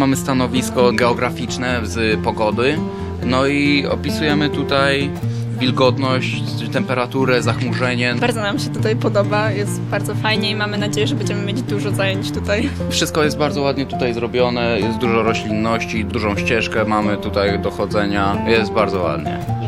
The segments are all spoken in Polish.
mamy stanowisko geograficzne z pogody. No i opisujemy tutaj wilgotność, temperaturę, zachmurzenie. Bardzo nam się tutaj podoba, jest bardzo fajnie i mamy nadzieję, że będziemy mieć dużo zajęć tutaj. Wszystko jest bardzo ładnie tutaj zrobione, jest dużo roślinności, dużą ścieżkę mamy tutaj do chodzenia, jest bardzo ładnie.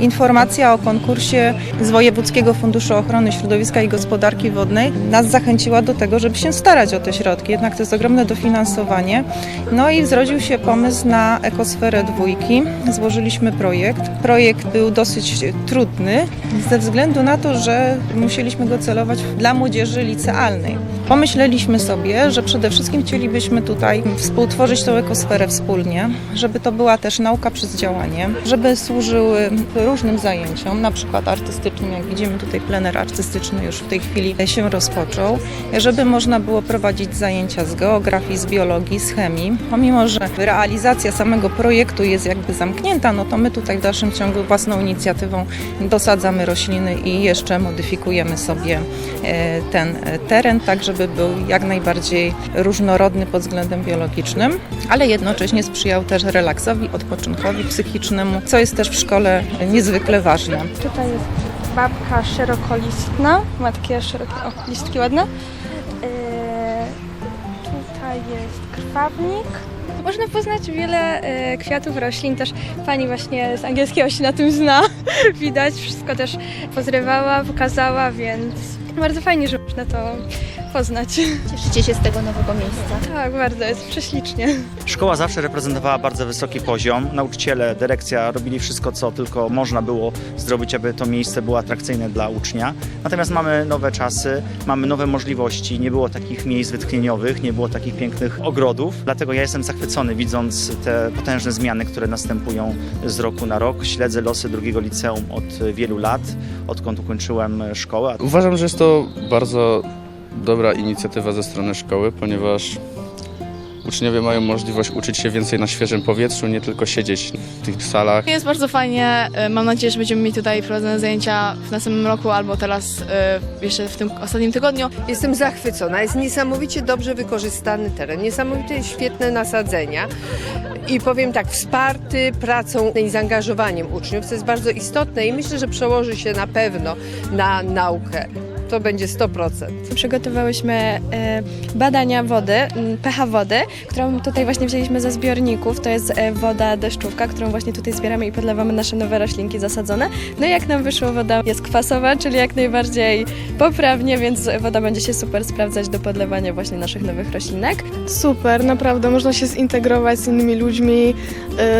Informacja o konkursie z Wojewódzkiego Funduszu Ochrony Środowiska i Gospodarki Wodnej nas zachęciła do tego, żeby się starać o te środki. Jednak to jest ogromne dofinansowanie. No i zrodził się pomysł na ekosferę dwójki. Złożyliśmy projekt. Projekt był dosyć trudny ze względu na to, że musieliśmy go celować dla młodzieży licealnej. Pomyśleliśmy sobie, że przede wszystkim chcielibyśmy tutaj współtworzyć tą ekosferę wspólnie, żeby to była też nauka przez działanie, żeby służyły różnym zajęciom, na przykład artystycznym, jak widzimy tutaj plener artystyczny już w tej chwili się rozpoczął, żeby można było prowadzić zajęcia z geografii, z biologii, z chemii. Pomimo, że realizacja samego projektu jest jakby zamknięta, no to my tutaj w dalszym ciągu własną inicjatywą dosadzamy rośliny i jeszcze modyfikujemy sobie e, ten e, teren, tak żeby był jak najbardziej różnorodny pod względem biologicznym, ale jednocześnie sprzyjał też relaksowi, odpoczynkowi psychicznemu, co jest też w szkole niezwykle ważne. Tutaj jest babka szerokolistna, ma takie szerokie o, listki ładne. Yy, tutaj jest krwawnik. Można poznać wiele e, kwiatów, roślin. Też pani właśnie z angielskiego się na tym zna. Widać, wszystko też pozrywała, pokazała, więc bardzo fajnie, że można to poznać. Cieszycie się z tego nowego miejsca? Tak, bardzo, jest prześlicznie. Szkoła zawsze reprezentowała bardzo wysoki poziom. Nauczyciele, dyrekcja robili wszystko, co tylko można było zrobić, aby to miejsce było atrakcyjne dla ucznia. Natomiast mamy nowe czasy, mamy nowe możliwości. Nie było takich miejsc wytchnieniowych, nie było takich pięknych ogrodów. Dlatego ja jestem zachwycony, widząc te potężne zmiany, które następują z roku na rok. Śledzę losy drugiego liceum od wielu lat, odkąd ukończyłem szkołę. Uważam, że jest to bardzo dobra inicjatywa ze strony szkoły, ponieważ uczniowie mają możliwość uczyć się więcej na świeżym powietrzu, nie tylko siedzieć w tych salach. Jest bardzo fajnie, e, mam nadzieję, że będziemy mieć tutaj prowadzone zajęcia w następnym roku albo teraz e, jeszcze w tym ostatnim tygodniu. Jestem zachwycona. Jest niesamowicie dobrze wykorzystany teren, niesamowicie świetne nasadzenia i powiem tak, wsparty pracą i zaangażowaniem uczniów, co jest bardzo istotne i myślę, że przełoży się na pewno na naukę. To będzie 100%. Przygotowałyśmy e, badania wody, pH wody, którą tutaj właśnie wzięliśmy ze zbiorników. To jest e, woda deszczówka, którą właśnie tutaj zbieramy i podlewamy nasze nowe roślinki zasadzone. No i jak nam wyszło, woda jest kwasowa, czyli jak najbardziej poprawnie, więc woda będzie się super sprawdzać do podlewania właśnie naszych nowych roślinek. Super, naprawdę, można się zintegrować z innymi ludźmi,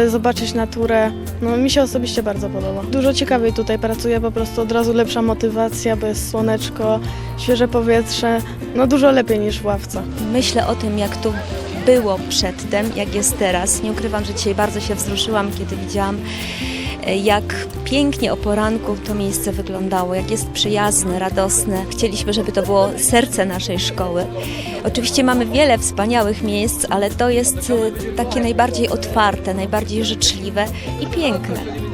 y, zobaczyć naturę. No mi się osobiście bardzo podoba. Dużo ciekawiej tutaj pracuję, po prostu od razu lepsza motywacja, bo jest słoneczko, świeże powietrze, no dużo lepiej niż w ławce. Myślę o tym, jak to było przedtem, jak jest teraz. Nie ukrywam, że dzisiaj bardzo się wzruszyłam, kiedy widziałam, e, jak pięknie o poranku to miejsce wyglądało, jak jest przyjazne, radosne. Chcieliśmy, żeby to było serce naszej szkoły. Oczywiście mamy wiele wspaniałych miejsc, ale to jest e, takie najbardziej otwarte, najbardziej życzliwe i piękne.